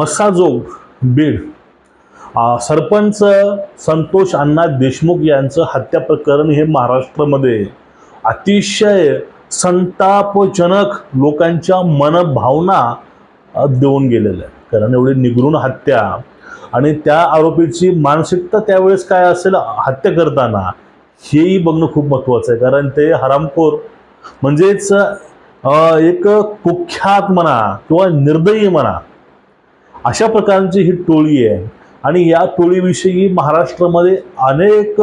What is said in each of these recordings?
मस्साजोग बीड. सरपंच संतोष अण्णा देशमुख यांचं हत्या प्रकरण हे महाराष्ट्रामध्ये अतिशय संतापजनक लोकांच्या मनभावना देऊन गेलेलं आहे कारण एवढी निगरून हत्या आणि त्या आरोपीची मानसिकता त्यावेळेस काय असेल हत्या करताना हेही बघणं खूप महत्त्वाचं आहे. कारण ते हरामखोर म्हणजेच एक कुख्यात म्हणा किंवा निर्दयी म्हणा अशा प्रकारची ही टोळी आहे. आणि या टोळीविषयी महाराष्ट्रामध्ये अनेक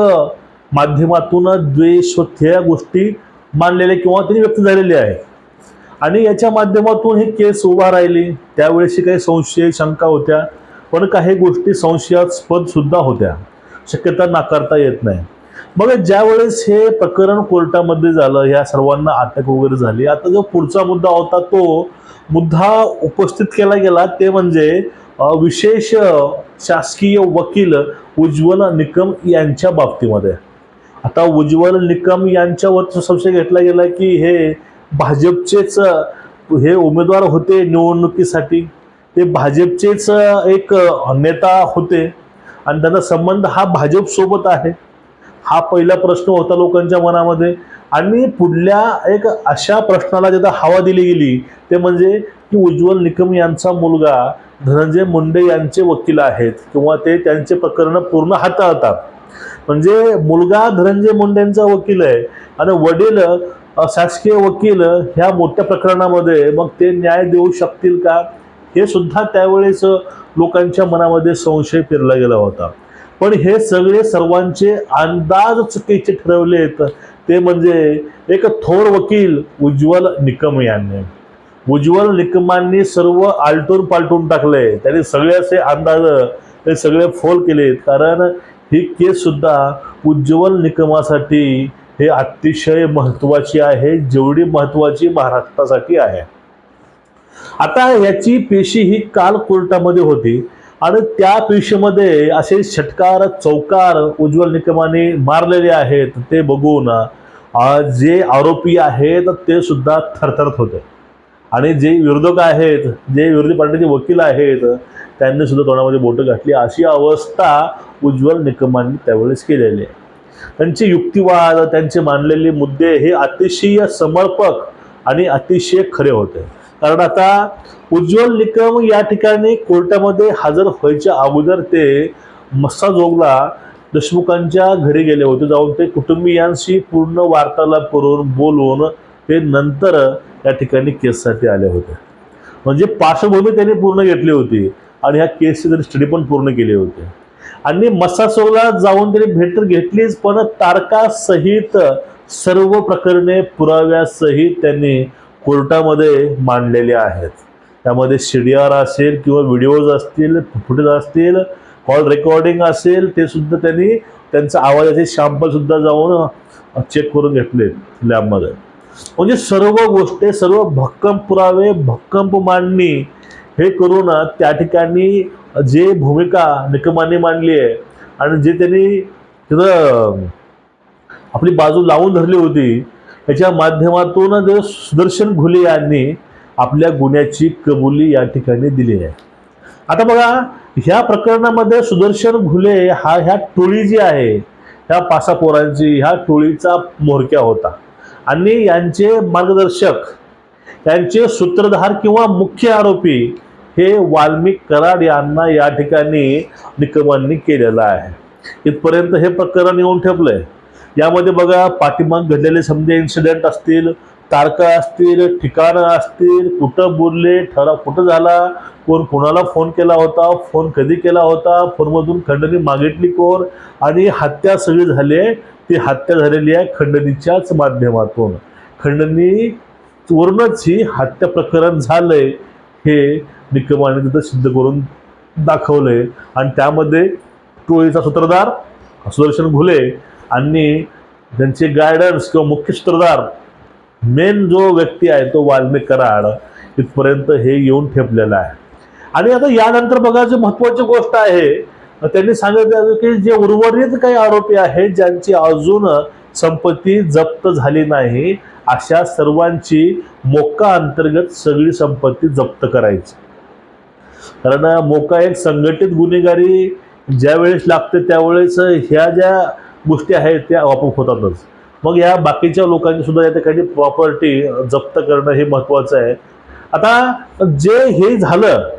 माध्यमातून द्वेष व या गोष्टी मांडलेल्या किंवा त्यांनी व्यक्त झालेल्या आहेत. आणि याच्या माध्यमातून ही केस उभा राहिली. त्यावेळेशी काही संशय शंका होत्या. पण काही गोष्टी संशयास्पद सुद्धा होत्या. शक्यता नाकारता येत नाही. मग ज्यावेळेस हे प्रकरण कोर्टामध्ये झालं ह्या सर्वांना अटक वगैरे झाली. आता जो पुढचा मुद्दा होता तो मुद्दा उपस्थित केला गेला. ते म्हणजे विशेष शासकीय वकील उज्ज्वल निकम यांच्या बाबतीमध्ये. आता उज्ज्वल निकम यांच्यावर संशय घेतला गेला की हे भाजपचेच हे उमेदवार होते निवडणुकीसाठी. ते भाजपचेच एक नेता होते. आणि त्यांचा संबंध हा भाजपसोबत आहे. हा पहिला प्रश्न होता लोकांच्या मनामध्ये. आणि पुढल्या एक अशा प्रश्नाला जिथं हवा दिली गेली ते म्हणजे की उज्ज्वल निकम यांचा मुलगा धनंजय मुंडे यांचे वकील आहेत किंवा ते त्यांचे प्रकरण पूर्ण हाताळतात. म्हणजे मुलगा धनंजय मुंडेंचा वकील आहे आणि वडील शासकीय वकील ह्या मोठ्या प्रकरणामध्ये मग ते न्याय देऊ शकतील का? हे सुद्धा त्यावेळेस लोकांच्या मनामध्ये संशय फिरला गेला होता. पण हे सगळे सर्वांचे अंदाज चुकीचे ठरवलेत ते म्हणजे एक थोर वकील उज्ज्वल निकम यांनी. उज्ज्वल निकमांनी सर्व आलटून पालटून टाकले. त्यांनी सगळे असे अंदाज ते सगळे फोल केलेत. कारण ही केस सुद्धा उज्ज्वल निकमासाठी हे अतिशय महत्त्वाची आहे जेवढी महत्त्वाची महाराष्ट्रासाठी आहे. आता याची पेशी ही काल कोर्टामध्ये होती. आणि त्या पेशीमध्ये असे षटकार चौकार उज्ज्वल निकमाने मारलेले आहेत ते बघून जे आरोपी आहेत ते सुद्धा थरथरत होते. आणि जे विरोधक आहेत जे विरोधी पार्टीचे वकील आहेत त्यांनी सुद्धा तोंडामध्ये बोटं घातली. अशी अवस्था उज्ज्वल निकमांनी त्यावेळेस केलेली आहे. त्यांचे युक्तिवाद त्यांचे मांडलेले मुद्दे हे अतिशय समर्पक आणि अतिशय खरे होते. कारण आता उज्ज्वल निकम या ठिकाणी कोर्टामध्ये हजर व्हायच्या अगोदर ते मस्साजोगला देशमुखांच्या घरी गेले होते. जाऊन ते कुटुंबियांशी पूर्ण वार्तालाप करून बोलून ते नंतर या ठिकाणी केससाठी आले होते. म्हणजे पार्श्वभूमी त्यांनी पूर्ण घेतली होती आणि ह्या केसची त्यांनी स्टडी पण पूर्ण केली होती. आणि मसासोला जाऊन त्यांनी भेट तर घेतलीच पण तारकासहित सर्व प्रकरणे पुराव्यासहित त्यांनी कोर्टामध्ये मांडलेले आहेत. त्यामध्ये सी डी आर असेल किंवा व्हिडिओज असतील फुटेज असतील कॉल रेकॉर्डिंग असेल ते सुद्धा त्यांनी त्यांचा आवाजाचे शॅम्पल सुद्धा जाऊन चेक करून घेतले लॅबमध्ये. म्हणजे सर्व गोष्टी सर्व भक्कम पुरावे भक्कम मांडणी हे करून त्या ठिकाणी जे भूमिका निकमाने मांडली आहे आणि जे त्यांनी तिथं आपली बाजू लावून धरली होती याच्या माध्यमातून जे सुदर्शन घुले यांनी आपल्या गुन्ह्याची कबुली या ठिकाणी दिली आहे. आता बघा ह्या प्रकरणामध्ये सुदर्शन घुले हा ह्या टोळी जी आहे ह्या पासापोरांची ह्या टोळीचा म्होरक्या होता. आणि यांचे मार्गदर्शक यांचे सूत्रधार किंवा मुख्य आरोपी हे वाल्मिक कराड यांना या ठिकाणी निकमांनी केलेलं आहे. इथपर्यंत हे प्रकरण येऊन ठेपलंय. यामध्ये बघा पाठीमाग घडलेले समजे इन्सिडेंट असतील तारखा असतील ठिकाणं असतील कुठं बोलले ठराव कुठं झाला कोण कोणाला फोन केला होता फोन कधी केला होता फोनमधून खंडणी मागितली कोण आणि हत्या सगळी झाली आहे ती हत्या झालेली आहे खंडणीच्याच माध्यमातून. खंडणी वरूनच ही हत्या प्रकरण झालंय हे निकमाने तिथं सिद्ध करून दाखवलंय. आणि त्यामध्ये टोळीचा सूत्रधार सुदर्शन घुले आणि त्यांचे गायडन्स किंवा मुख्य सूत्रधार मेन जो व्यक्ती आहे तो वाल्मिक कराड इथपर्यंत हे येऊन ठेपलेला आहे. आणि आता यानंतर बघा जी महत्वाची गोष्ट आहे त्यांनी सांगितलं की जे उर्वरित काही आरोपी आहेत ज्यांची अजून संपत्ती जप्त झाली नाही अशा सर्वांची मोका अंतर्गत सगळी संपत्ती जप्त करायची. कारण मोका एक संघटित गुन्हेगारी ज्या वेळेस लागते त्यावेळेस ह्या ज्या गोष्टी आहेत त्या आपोआप होतातच. मग या बाकीच्या लोकांनीसुद्धा या ठिकाणी प्रॉपर्टी जप्त करणं हे महत्त्वाचं आहे. आता जे हे झालं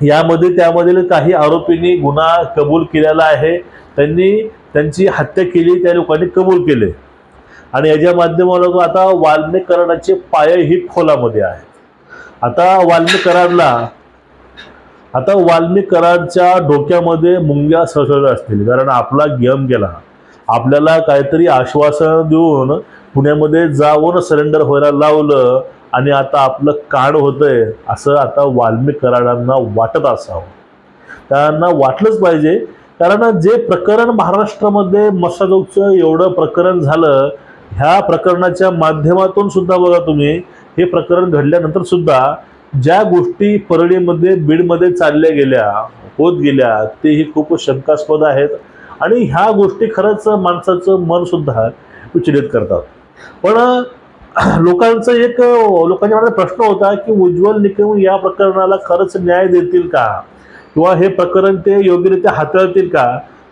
यामध्ये त्यामधील काही आरोपींनी गुन्हा कबूल केलेला आहे. त्यांनी त्यांची हत्या केली त्या लोकांनी कबूल केले. आणि याच्या माध्यमातून आता वाल्मिक पाय ही खोलामध्ये आहे आता वाल्मिक आता वाल्मीकरांच्या डोक्यामध्ये मुंग्या सळसळत असतील. कारण आपला गेम गेला. आपल्याला काहीतरी आश्वासन देऊन पुण्यामध्ये जाऊन सरेंडर व्हायला लावलं आणि आता आपलं काढ होतंय असं आता वाल्मिक कराडांना वाटत असावं. त्यांना वाटलंच पाहिजे कारण जे प्रकरण महाराष्ट्रामध्ये मसाजोगचं एवढं प्रकरण झालं ह्या प्रकरणाच्या माध्यमातून सुद्धा बघा तुम्ही हे प्रकरण घडल्यानंतर सुद्धा ज्या गोष्टी परळीमध्ये बीडमध्ये चालल्या गेल्या होत गेल्या तेही खूप शंकास्पद आहेत. आणि ह्या गोष्टी खरंच माणसाचं मनसुद्धा विचलित करतात. पण लोकांचं एक लोकांच्या मनात प्रश्न होता की उज्ज्वल निकम या प्रकरणाला खरंच न्याय देतील का? किंवा हे प्रकरण ते योग्यरित्या हाताळतील का?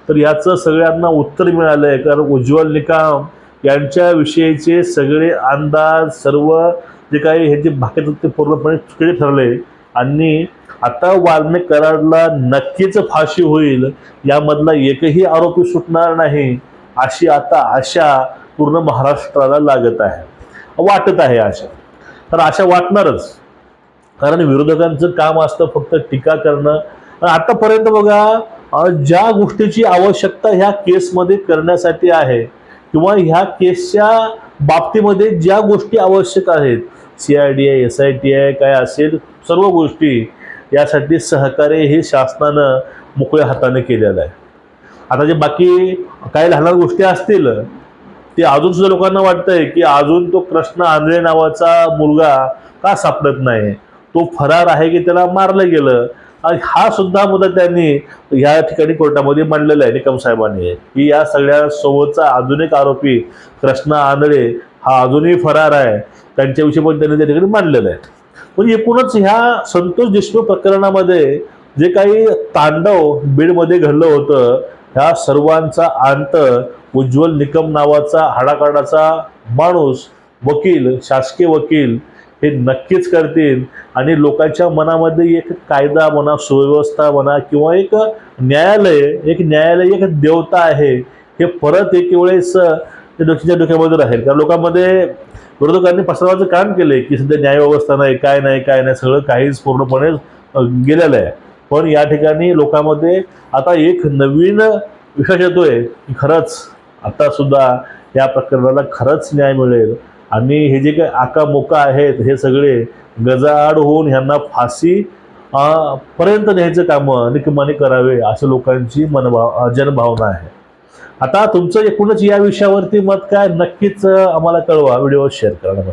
तर याचं सगळ्यांना उत्तर मिळालं आहे कारण उज्ज्वल निकाम यांच्याविषयीचे सगळे अंदाज सर्व जे काही हे जे भाकीत ते पूर्णपणे चुकीचे ठरले आणि आता वाल्मिक कराडला नक्कीच फाशी होईल यामधला एकही आरोपी सुटणार नाही अशी आता आशा पूर्ण महाराष्ट्राला लागत आहे. वाटत आहे आशा. तर आशा वाटणारच. कारण विरोधकांचं काम असतं फक्त टीका करणं. आतापर्यंत बघा ज्या गोष्टीची आवश्यकता ह्या केसमध्ये करण्यासाठी आहे किंवा ह्या केसच्या बाबतीमध्ये ज्या गोष्टी आवश्यक आहेत C I D I S I T I काय असेल सर्व गोष्टी यासाठी सहकार्य हे शासनानं मोकळ्या हाताने केलेलं आहे. आता जे बाकी काही लहान गोष्टी असतील ते अजून सुद्धा लोकांना वाटतंय की अजून तो कृष्ण आंधळे नावाचा मुलगा का सापडत नाही? तो फरार आहे की त्याला मारलं गेलं? आणि हा सुद्धा मुद्दा त्यांनी ह्या ठिकाणी कोर्टामध्ये मांडलेला आहे निकम साहेबांनी. की या सगळ्या सोबतचा अजून एक आरोपी कृष्णा आंधळे हा अजूनही फरार आहे. त्यांच्याविषयी पण त्यांनी त्या ठिकाणी मांडलेला आहे. म्हणजे एकूणच ह्या संतोष देशमुख प्रकरणामध्ये जे काही तांडव बीडमध्ये घडलं होतं ह्या सर्वांचा अंत उज्ज्वल निकम नावाचा हाडाकाडाचा माणूस वकील शासकीय वकील हे नक्कीच करतील. आणि लोकांच्या मनामध्ये एक कायदा म्हणा सुव्यवस्था म्हणा किंवा एक न्यायालय एक न्यायालय एक देवता आहे हे परत एक वेळेस ते डोक्याच्या डोक्यामध्ये राहील. कारण लोकांमध्ये विरोधकांनी पसरवायचं काम केलंय की सध्या न्यायव्यवस्था नाही काय नाही काय नाही सगळं काहीच पूर्णपणे गेलेलं आहे. पण या ठिकाणी लोकांमध्ये आता एक नवीन विश्वास येतोय की खरंच आत्तासुद्धा या प्रकरणाला खरंच न्याय मिळेल. आणि हे जे काही आकामोका आहेत हे सगळे गजाआड होऊन ह्यांना फाशी पर्यंत न्यायचं कामं निकमाने करावे असं लोकांची मनभाव जनभावना आहे. आता तुमचं एकूणच या विषयावरती मत काय? नक्कीच आम्हाला कळवा. व्हिडिओ शेअर करा.